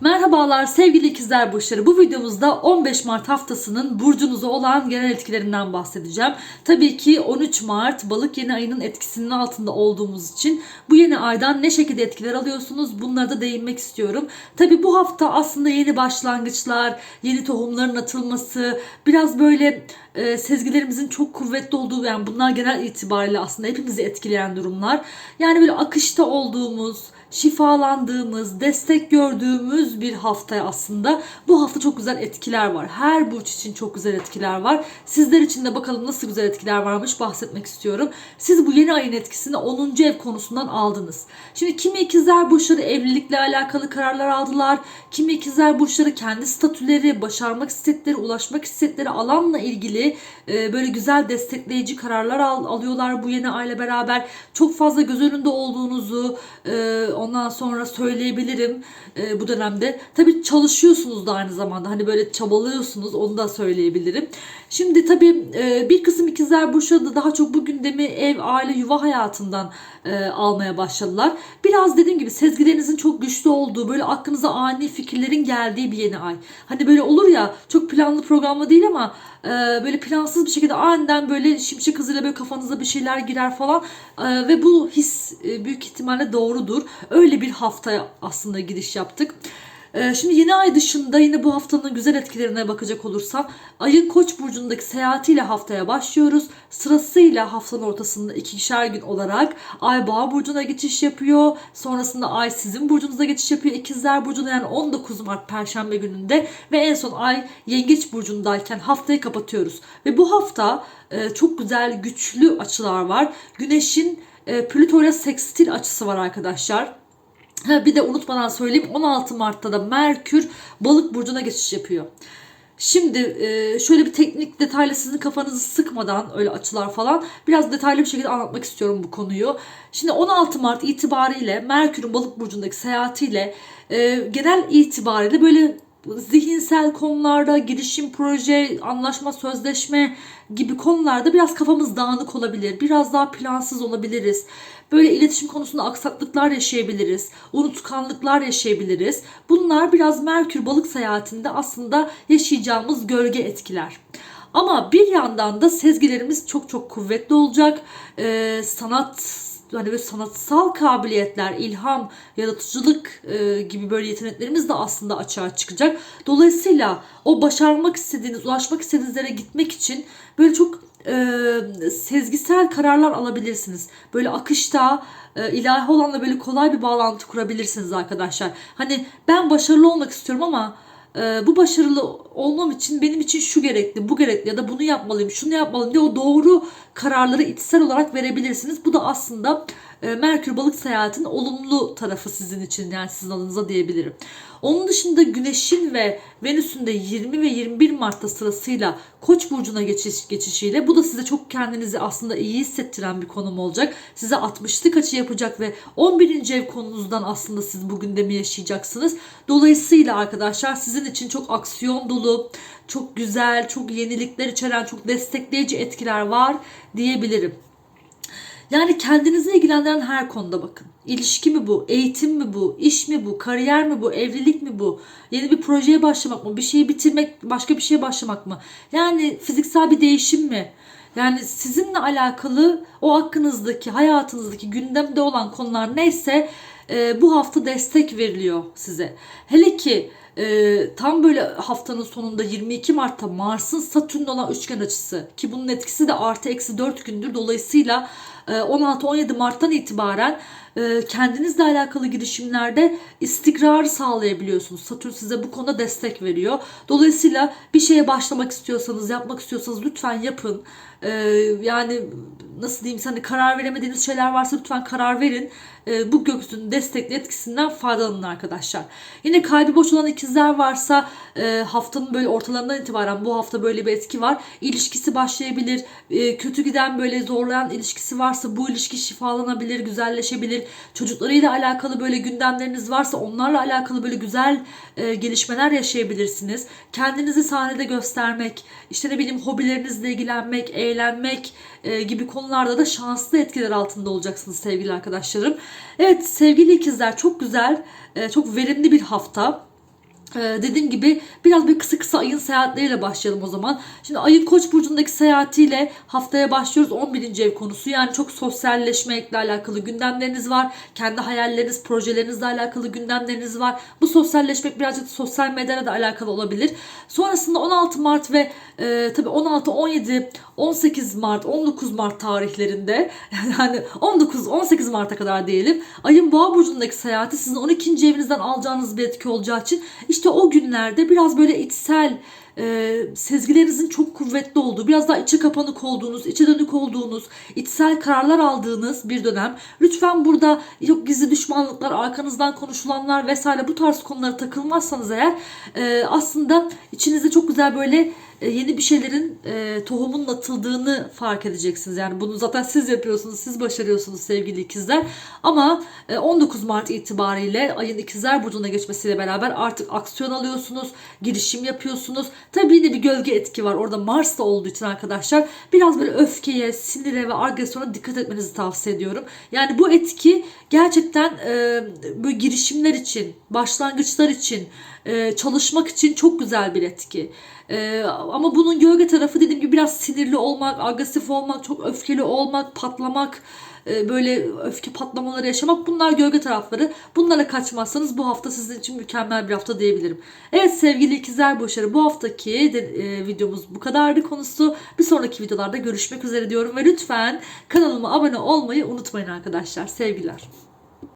Merhabalar sevgili ikizler burçları. Bu videomuzda 15 Mart haftasının burcunuza olan genel etkilerinden bahsedeceğim. Tabii ki 13 Mart balık yeni ayının etkisinin altında olduğumuz için bu yeni aydan ne şekilde etkiler alıyorsunuz bunlara da değinmek istiyorum. Tabii bu hafta aslında yeni başlangıçlar, yeni tohumların atılması, biraz böyle e, sezgilerimizin çok kuvvetli olduğu yani bunlar genel itibariyle aslında hepimizi etkileyen durumlar. Yani böyle akışta olduğumuz, şifalandığımız, destek gördüğümüz bir haftaya aslında. Bu hafta çok güzel etkiler var. Her burç için çok güzel etkiler var. Sizler için de bakalım nasıl güzel etkiler varmış bahsetmek istiyorum. Siz bu yeni ayın etkisini 10. ev konusundan aldınız. Şimdi kimi ikizler burçları evlilikle alakalı kararlar aldılar. Kimi ikizler burçları kendi statüleri, başarmak istedikleri, ulaşmak istedikleri alanla ilgili e, böyle güzel destekleyici kararlar al, alıyorlar bu yeni ayla beraber. Çok fazla göz önünde olduğunuzu e, ondan sonra söyleyebilirim e, bu dönemde. Tabii çalışıyorsunuz da aynı zamanda. Hani böyle çabalıyorsunuz onu da söyleyebilirim. Şimdi tabii e, bir kısım ikizler burçları da daha çok bu gündemi ev, aile, yuva hayatından e, almaya başladılar. Biraz dediğim gibi sezgilerinizin çok güçlü olduğu, böyle aklınıza ani fikirlerin geldiği bir yeni ay. Hani böyle olur ya çok planlı programlı değil ama e, böyle plansız bir şekilde aniden böyle şimşek hızıyla böyle kafanıza bir şeyler girer falan E, ve bu his e, büyük ihtimalle doğrudur. Öyle bir haftaya aslında giriş yaptık. Ee, Şimdi yeni ay dışında yine bu haftanın güzel etkilerine bakacak olursam ayın koç burcundaki seyahatiyle haftaya başlıyoruz. Sırasıyla haftanın ortasında ikişer gün olarak ay boğa burcuna geçiş yapıyor. Sonrasında ay sizin burcunuza geçiş yapıyor. İkizler burcuna yani 19 Mart perşembe gününde ve en son ay yengeç burcundayken haftayı kapatıyoruz. Ve bu hafta e, çok güzel güçlü açılar var. Güneşin e, Plüto ile sekstil açısı var arkadaşlar. Ha, bir de unutmadan söyleyeyim 16 Mart'ta da Merkür balık burcuna geçiş yapıyor. Şimdi e, şöyle bir teknik detaylı sizin kafanızı sıkmadan öyle açılar falan biraz detaylı bir şekilde anlatmak istiyorum bu konuyu. Şimdi 16 Mart itibariyle Merkür'ün balık burcundaki seyahatiyle e, genel itibariyle böyle zihinsel konularda girişim, proje, anlaşma, sözleşme gibi konularda biraz kafamız dağınık olabilir. Biraz daha plansız olabiliriz. Böyle iletişim konusunda aksaklıklar yaşayabiliriz. Unutkanlıklar yaşayabiliriz. Bunlar biraz Merkür balık seyahatinde aslında yaşayacağımız gölge etkiler. Ama bir yandan da sezgilerimiz çok çok kuvvetli olacak. Ee, sanat hani böyle sanatsal kabiliyetler, ilham, yaratıcılık e, gibi böyle yeteneklerimiz de aslında açığa çıkacak. Dolayısıyla o başarmak istediğiniz, ulaşmak istediğiniz yere gitmek için böyle çok e, sezgisel kararlar alabilirsiniz. Böyle akışta e, ilahi olanla böyle kolay bir bağlantı kurabilirsiniz arkadaşlar. Hani ben başarılı olmak istiyorum ama e, bu başarılı olmam için benim için şu gerekli, bu gerekli ya da bunu yapmalıyım, şunu yapmalıyım diye o doğru kararları içsel olarak verebilirsiniz. Bu da aslında e, Merkür balık seyahatinin olumlu tarafı sizin için yani sizin adınıza diyebilirim. Onun dışında Güneş'in ve Venüs'ün de 20 ve 21 Mart'ta sırasıyla Koç burcuna geçiş geçişiyle bu da size çok kendinizi aslında iyi hissettiren bir konum olacak. Size 60'lık açı yapacak ve 11. ev konunuzdan aslında siz bu gündemi yaşayacaksınız. Dolayısıyla arkadaşlar sizin için çok aksiyon dolu, çok güzel, çok yenilikler içeren, çok destekleyici etkiler var diyebilirim. Yani kendinizi ilgilendiren her konuda bakın. İlişki mi bu? Eğitim mi bu? iş mi bu? Kariyer mi bu? Evlilik mi bu? Yeni bir projeye başlamak mı? Bir şeyi bitirmek, başka bir şeye başlamak mı? Yani fiziksel bir değişim mi? Yani sizinle alakalı o hakkınızdaki, hayatınızdaki gündemde olan konular neyse e, bu hafta destek veriliyor size. Hele ki e, tam böyle haftanın sonunda 22 Mart'ta Mars'ın Satürn'le olan üçgen açısı ki bunun etkisi de artı eksi 4 gündür. Dolayısıyla 16-17 Mart'tan itibaren e, kendinizle alakalı girişimlerde istikrar sağlayabiliyorsunuz. Satürn size bu konuda destek veriyor. Dolayısıyla bir şeye başlamak istiyorsanız, yapmak istiyorsanız lütfen yapın. E, yani nasıl diyeyim hani karar veremediğiniz şeyler varsa lütfen karar verin. E, bu gökyüzünün destekli etkisinden faydalanın arkadaşlar. Yine kalbi boş olan ikizler varsa haftanın böyle ortalarından itibaren bu hafta böyle bir etki var. İlişkisi başlayabilir. kötü giden böyle zorlayan ilişkisi varsa bu ilişki şifalanabilir, güzelleşebilir çocuklarıyla alakalı böyle gündemleriniz varsa onlarla alakalı böyle güzel e, gelişmeler yaşayabilirsiniz. Kendinizi sahnede göstermek, işte ne bileyim hobilerinizle ilgilenmek, eğlenmek e, gibi konularda da şanslı etkiler altında olacaksınız sevgili arkadaşlarım. Evet sevgili ikizler çok güzel, e, çok verimli bir hafta. Ee, dediğim gibi biraz bir kısa kısa ayın seyahatleriyle başlayalım o zaman. Şimdi ayın Koç burcundaki seyahatiyle haftaya başlıyoruz 11. ev konusu. Yani çok sosyalleşmekle alakalı gündemleriniz var. Kendi hayalleriniz, projelerinizle alakalı gündemleriniz var. Bu sosyalleşmek birazcık sosyal medyayla da alakalı olabilir. Sonrasında 16 Mart ve e, tabii 16, 17, 18 Mart, 19 Mart tarihlerinde yani 19-18 Mart'a kadar diyelim. Ayın Boğa burcundaki seyahati sizin 12. evinizden alacağınız bir etki olacağı için işte o günlerde biraz böyle içsel e, sezgilerinizin çok kuvvetli olduğu, biraz daha içe kapanık olduğunuz, içe dönük olduğunuz, içsel kararlar aldığınız bir dönem. Lütfen burada yok gizli düşmanlıklar, arkanızdan konuşulanlar vesaire bu tarz konulara takılmazsanız eğer e, aslında içinizde çok güzel böyle e, yeni bir şeylerin e, tohumunun atıldığını fark edeceksiniz. Yani bunu zaten siz yapıyorsunuz, siz başarıyorsunuz sevgili ikizler. Ama e, 19 Mart itibariyle ayın ikizler burcuna geçmesiyle beraber artık aksiyon alıyorsunuz, girişim yapıyorsunuz. Tabii yine bir gölge etki var orada Mars da olduğu için arkadaşlar. Biraz böyle öfkeye, sinire ve agresyona dikkat etmenizi tavsiye ediyorum. Yani bu etki gerçekten e, böyle girişimler için, başlangıçlar için, e, çalışmak için çok güzel bir etki. Ee, ama bunun gölge tarafı dediğim gibi biraz sinirli olmak, agresif olmak, çok öfkeli olmak, patlamak, e, böyle öfke patlamaları yaşamak bunlar gölge tarafları. Bunlara kaçmazsanız bu hafta sizin için mükemmel bir hafta diyebilirim. Evet sevgili ikizler burçları bu haftaki e, videomuz bu kadardı konusu. Bir sonraki videolarda görüşmek üzere diyorum ve lütfen kanalıma abone olmayı unutmayın arkadaşlar. Sevgiler.